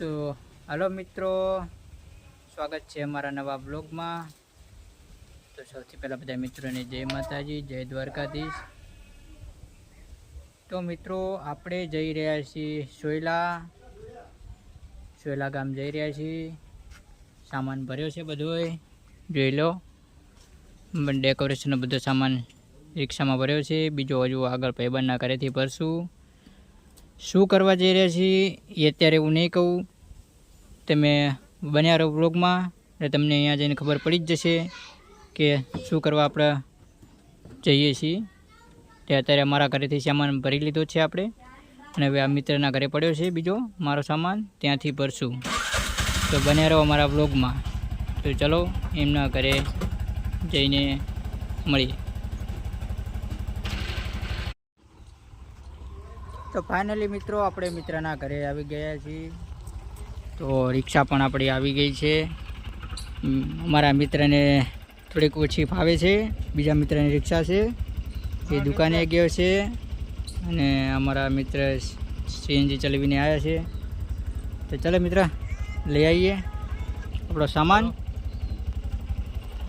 તો હાલો મિત્રો, સ્વાગત છે અમારા નવા બ્લોગમાં. તો સૌથી પહેલાં બધા મિત્રોને જય માતાજી, જય દ્વારકાધીશ. તો મિત્રો, આપણે જઈ રહ્યા છીએ સોયલા. સોયલા ગામ જઈ રહ્યા છીએ. સામાન ભર્યો છે બધોય જોઈ લો. ડેકોરેશનનો બધો સામાન રિક્ષામાં ભર્યો છે. બીજો હજુ આગળ ભાઈબંધના ઘરેથી ભરશું. શું કરવા જઈ રહ્યા છીએ એ અત્યારે હું નહીં કહું. તમે બન્યા રહો બ્લોગમાં એટલે તમને અહીંયા જઈને ખબર પડી જ જશે કે શું કરવા આપણે જઈએ છીએ. તે અત્યારે અમારા ઘરેથી સામાન ભરી લીધો છે આપણે. અને હવે આ મિત્રના ઘરે પડ્યો છે બીજો, મારો સામાન. ત્યાંથી ભરશું. તો બન્યા રહો અમારા બ્લોગમાં તો ચલો એમના ઘરે જઈને મળીએ. તો ફાઇનલી મિત્રો આપણે મિત્રના ઘરે આવી ગયા છીએ. તો રિક્ષા પણ આપણી આવી ગઈ છે. અમારા મિત્રને થોડીક ઓછી ફાવે છે. બીજા મિત્રની રિક્ષા છે. એ દુકાને ગયો છે. અને અમારા મિત્ર સીએનજી ચલાવીને આવ્યા છે. તો ચાલો મિત્ર લઈ આવીએ આપણો સામાન.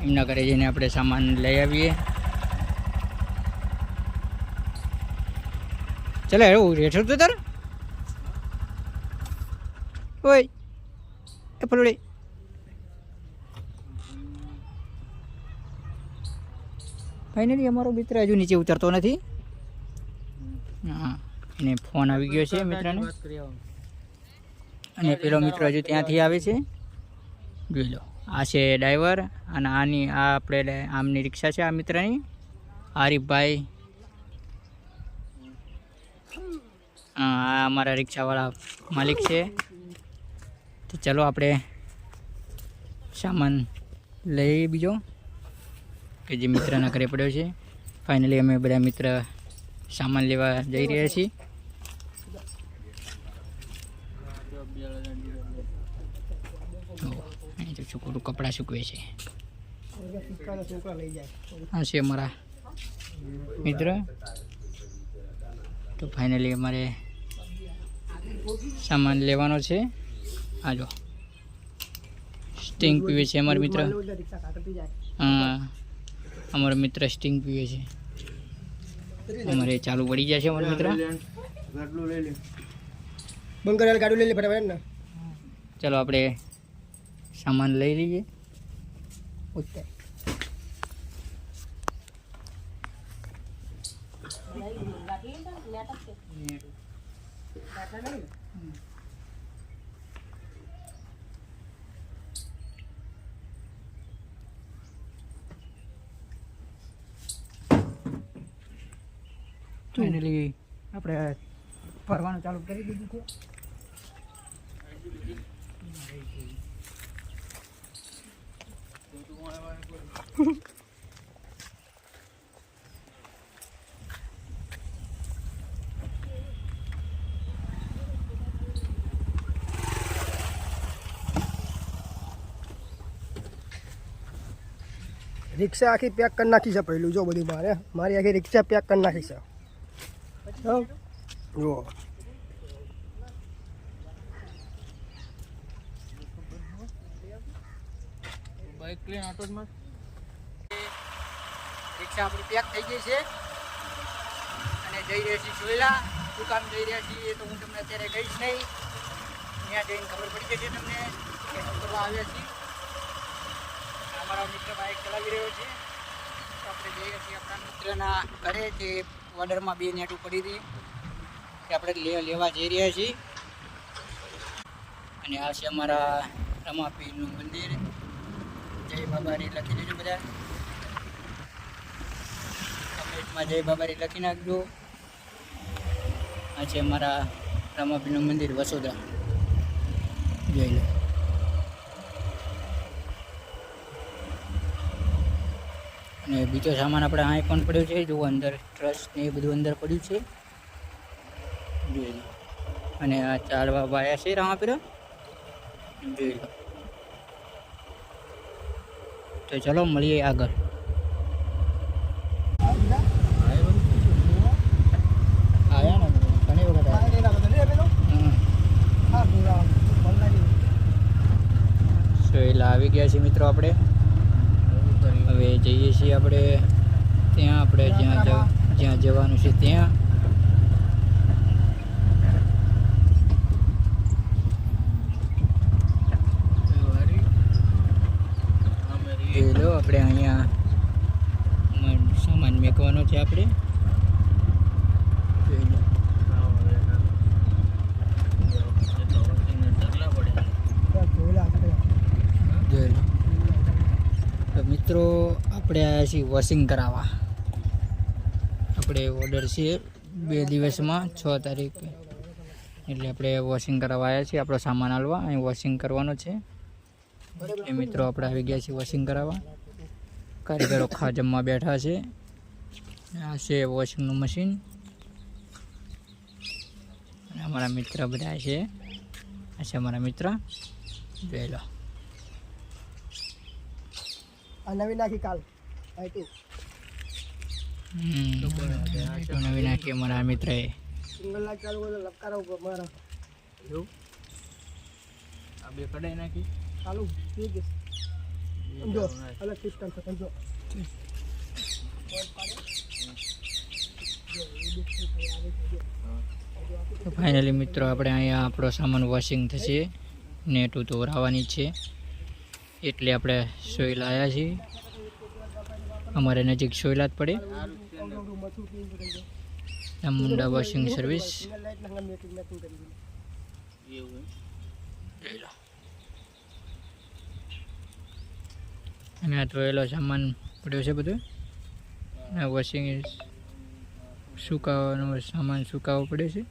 એમના ઘરે જઈને આપણે સામાન લઈ આવીએ. ચાલો એવું રેઠો તો તાર. ઓય, એ પલોડી ફાઇનલી અમારો મિત્ર હજુ નીચે ઉતરતો નથી. હા એને ફોન આવી ગયો છે મિત્રને. અને પેલો મિત્ર હજુ ત્યાંથી આવે છે. જોઈ લો, આ છે ડ્રાઈવર અને આની, આ આપણે આમની રિક્ષા છે આ મિત્રની. આરીફભાઈ હા, આ અમારા રિક્ષાવાળા માલિક છે. તો ચલો આપણે સામાન લઈએ બીજો, કે જે મિત્રના ઘરે પડ્યો છે. ફાઇનલી અમે બધા મિત્ર સામાન લેવા જઈ રહ્યા છીએ. તો છોકરું કપડાં સૂકવે છે. આ છે અમારા મિત્ર. તો ફાઇનલી અમારે સામાન લેવાનો છે. આ જો. સ્ટિંગ પીવે છે અમારા મિત્ર. હા. અમારો મિત્ર સ્ટિંગ પીવે છે. અમારે ચાલુ પડી જાય છે અમારા મિત્ર. બંધ ગાડું લઈ લે ફટાફટ ને. ચાલો આપણે સામાન લઈ લઈએ. ઉત્તર. ફાઇનલી આપણે ફરવાનું ચાલુ કરી દીધું છે. રિક્ષા આખી પેક કરી નાખી છે પહેલું જો બધી મારે. મારી આખી રિક્ષા પેક કરી નાખી છે. જુઓ. રિક્ષા આપણી પેક થઈ ગઈ છે. અને જઈ રહ્યા છીએ સોયલા શું કામ જઈ રહ્યા છીએ તો હું તમને અત્યારે કહીશ નહીં. ત્યાં જઈને ખબર પડી જશે તમને કે શું કરવા આવ્યા છીએ. અમારો મિત્ર બાઇક ચલાવી રહ્યો છે. તો આપણે જઈએ છીએ આપણા મિત્રના ઘરે જે ઓર્ડરમાં બે નેટ પડી હતી તે આપણે લેવા જઈ રહ્યા છીએ. અને આ છે અમારા રમાપીરનું મંદિર. જય બાબારી લખી દેજો બધા. કમેન્ટમાં જય બાબારી લખી નાખજો. આ છે અમારા રામાપીરનું મંદિર વસોદા જોઈ લો અને બીજો સામાન આપણે અહીં પણ પડ્યો છે જો અંદર ટ્રસ્ટ ને એ બધું અંદર પડ્યું છે. અને આ ચાલવા વાયા છે રામાપીરા જોઈ લો. તો ચલો મળીએ આગળ. ને. આવી ગયા છીએ મિત્રો આપણે. જઈએ છીએ આપણે. ત્યાં આપણે જ્યાં જ્યાં જવાનું છે ત્યાં. આપણે અહીંયા સામાન મેકવાનો છે આપણે જોઈ લો જોયેલા આપણે જોઈ લો તો મિત્રો આપણે આવ્યા છીએ વોશિંગ કરાવવા. આપણે ઓર્ડર છે બે દિવસમાં, છ તારીખે. એટલે આપણે વોશિંગ કરાવવા આવ્યા છીએ, આપણો સામાન હાલવા. અહીં વોશિંગ કરવાનો છે. એ મિત્રો આપણે આવી ગયા છીએ વોશિંગ કરાવવા. કારીગરો ખા બેઠા છે. આ છે વોશિંગનું મશીન અને અમારા મિત્ર બધા છે. આ છે અમારા મિત્ર. જોઈ નવી નાખી કાલ. નવી નાખી અમારા મિત્રએ. સિંગલ ચાલુ લપકારા ઉપર મારા. આ બે કડાઈ નાખી? ચાલુ ઠીક છે સમજો અલગ સિસ્ટમ છે સમજો. તો ફાઇનલી મિત્રો આપણે અહીંયા આપણો સામાન વોશિંગ થશે. નેટ તો રાવાની છે. એટલે આપણે સોઈ લાયા છીએ. અમારે નજીક સોયલા જ પડે મુંડા વોશિંગ સર્વિસ અને આ ધોયેલો સામાન પડ્યો છે બધો. વોશિંગ સુકાવાનો સામાન સુકાવો પડે છે.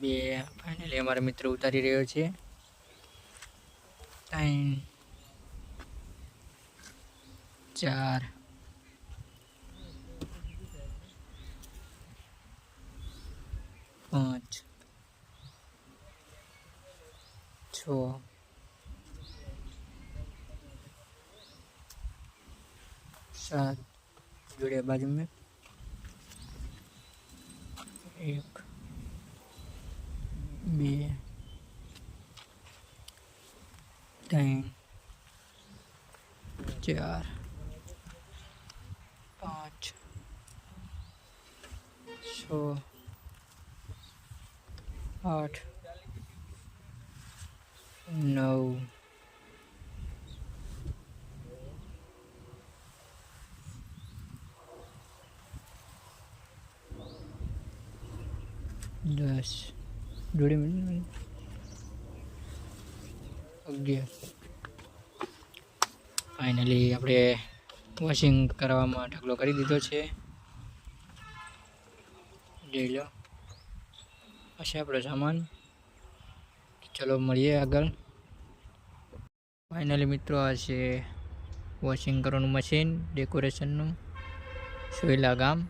બે ફાઇનલી અમારા મિત્ર ઉતારી રહ્યો છે. ત્રણ चार। पाँच। छ। सात। जुड़े बाजू में। एक। बे। तीन। चार। છ. આઠ, નવ, દસ, દોઢી મિનિટ. અગિયાર. ફાઇનલી આપણે વોશિંગ કરવામાં ઢગલો કરી દીધો છે. જોઈ લો. હશે આપણો સામાન ચલો મળીએ આગળ. ફાઇનલી મિત્રો, આ છે વોશિંગ કરવાનું મશીન ડેકોરેશનનું સોયલા ગામ.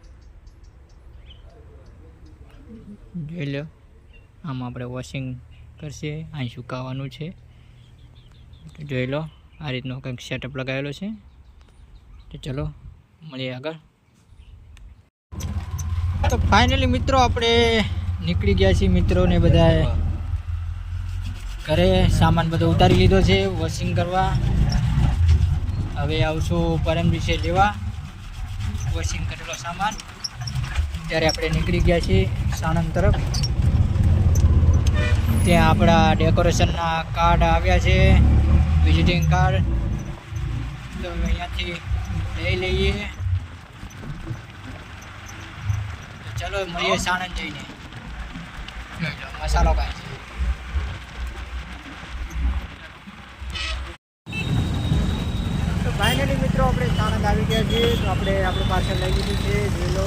જોઈ લો, આમાં આપણે વોશિંગ કરશે. અહીં સુકાવાનું છે. જોઈ લો, આ રીતનો કંઈક સેટઅપ લગાવેલો છે. તો ચલો, મળીએ આગળ. તો ફાઇનલી મિત્રો આપણે નીકળી ગયા છીએ મિત્રોને બધાએ. ઘરે સામાન બધો ઉતારી લીધો છે વોશિંગ કરવા. હવે આવશું પરમ દિવસે લેવા. વોશિંગ કરેલો સામાન. ત્યારે આપણે નીકળી ગયા છીએ સાણંદ તરફ. ત્યાં આપણા ડેકોરેશનના કાર્ડ આવ્યા છે વિઝિટિંગ કાર્ડ તો અહીંયાથી લઈ લઈએ. ચલો મળીએ સાણંદ જઈને. મસાલો કાંઈ ફાઇનલી મિત્રો આપણે સાણંદ આવી ગયા છીએ તો આપણે આપણું પાર્સલ લઈ લીધું છે જોઈ લો.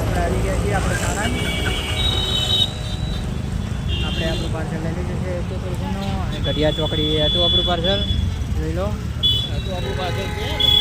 આપણે આવી ગયા છીએ આપણે સાણંદ. આપણે આપણું પાર્સલ લઈ લીધું છે ચોકડીનું અને ઘડિયા ચોકડી હતું આપણું પાર્સલ જોઈ લો. હતું આપણું પાર્સલ છે.